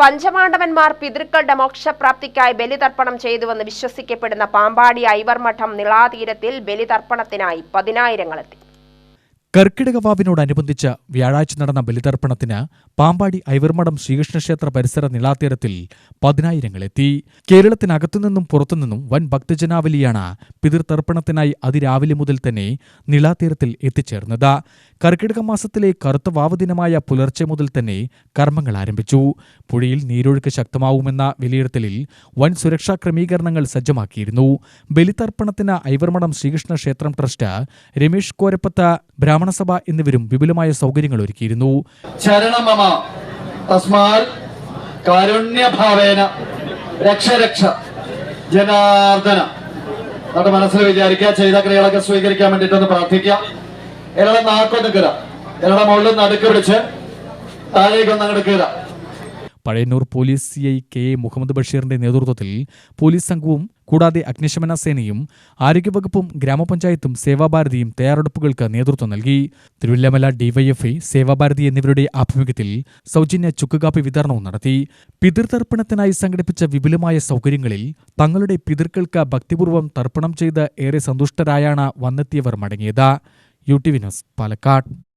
പഞ്ചപാണ്ഡവന്മാർ പിതൃക്കളുടെ മോക്ഷപ്രാപ്തിക്കായി ബലിതർപ്പണം ചെയ്തുവെന്ന് വിശ്വസിക്കപ്പെടുന്ന പാമ്പാടി ഐവർമഠം നിളാതീരത്തിൽ ബലിതർപ്പണത്തിനായി പതിനായിരങ്ങളെത്തി. കർക്കിടക വാവിനോടനുബന്ധിച്ച് വ്യാഴാഴ്ച നടന്ന ബലിതർപ്പണത്തിന് പാമ്പാടി ഐവർമഠം ശ്രീകൃഷ്ണക്ഷേത്ര പരിസര നിളാതീരത്തിൽ പതിനായിരങ്ങളെത്തി. കേരളത്തിനകത്തുനിന്നും പുറത്തുനിന്നും വൻ ഭക്തജനാവലിയാണ് പിതൃതർപ്പണത്തിനായി അതിരാവിലെ മുതൽ തന്നെ നിളാതീരത്തിൽ എത്തിച്ചേർന്നത്. കർക്കിടക മാസത്തിലെ കറുത്ത വാവ് ദിനമായ പുലർച്ചെ മുതൽ തന്നെ കർമ്മങ്ങൾ ആരംഭിച്ചു. പുഴയിൽ നീരൊഴുക്ക് ശക്തമാവുമെന്ന വിലയിരുത്തലിൽ വൻ സുരക്ഷാ ക്രമീകരണങ്ങൾ സജ്ജമാക്കിയിരുന്നു. ബലിതർപ്പണത്തിന് ഐവർമഠം ശ്രീകൃഷ്ണ ക്ഷേത്രം ട്രസ്റ്റ് രമേഷ് കോരപ്പത്ത് ബ്രാഹ്മണസഭ എന്നിവരും വിപുലമായ സൗകര്യങ്ങൾ ഒരുക്കിയിരുന്നു. ശരണം മമ. തസ്മാൽ നമ്മുടെ മനസ്സിൽ വിചാരിക്കുക ചെയ്ത ക്രിയകളൊക്കെ സ്വീകരിക്കാൻ വേണ്ടിയിട്ടൊന്ന് പ്രാർത്ഥിക്കാം ഇയാളെ നാക്കൊന്ന് കീറ. ഇയാളുടെ മുകളിൽ നടുക്ക് പിടിച്ച് താഴേക്കൊന്ന് അങ്ങോട്ട് കീറ. Pazhayannur police C I K A Muhammad ബഷീറിന്റെ നേതൃത്വത്തിൽ പോലീസ് സംഘവും കൂടാതെ അഗ്നിശമന സേനയും ആരോഗ്യവകുപ്പും ഗ്രാമപഞ്ചായത്തും സേവാഭാരതിയും തയ്യാറെടുപ്പുകൾക്ക് നേതൃത്വം നൽകി. തിരുവല്ലമല ഡിവൈഎഫ്ഐ സേവാഭാരതി എന്നിവരുടെ ആഭിമുഖ്യത്തിൽ സൗജന്യ ചുക്കുകാപ്പി വിതരണവും നടത്തി. പിതൃതർപ്പണത്തിനായി സംഘടിപ്പിച്ച വിപുലമായ സൗകര്യങ്ങളിൽ തങ്ങളുടെ പിതൃക്കൾക്ക് ഭക്തിപൂർവം തർപ്പണം ചെയ്ത് ഏറെ സന്തുഷ്ടരായാണ് വന്നെത്തിയവർ മടങ്ങിയത്. U T Vinos Palakkad.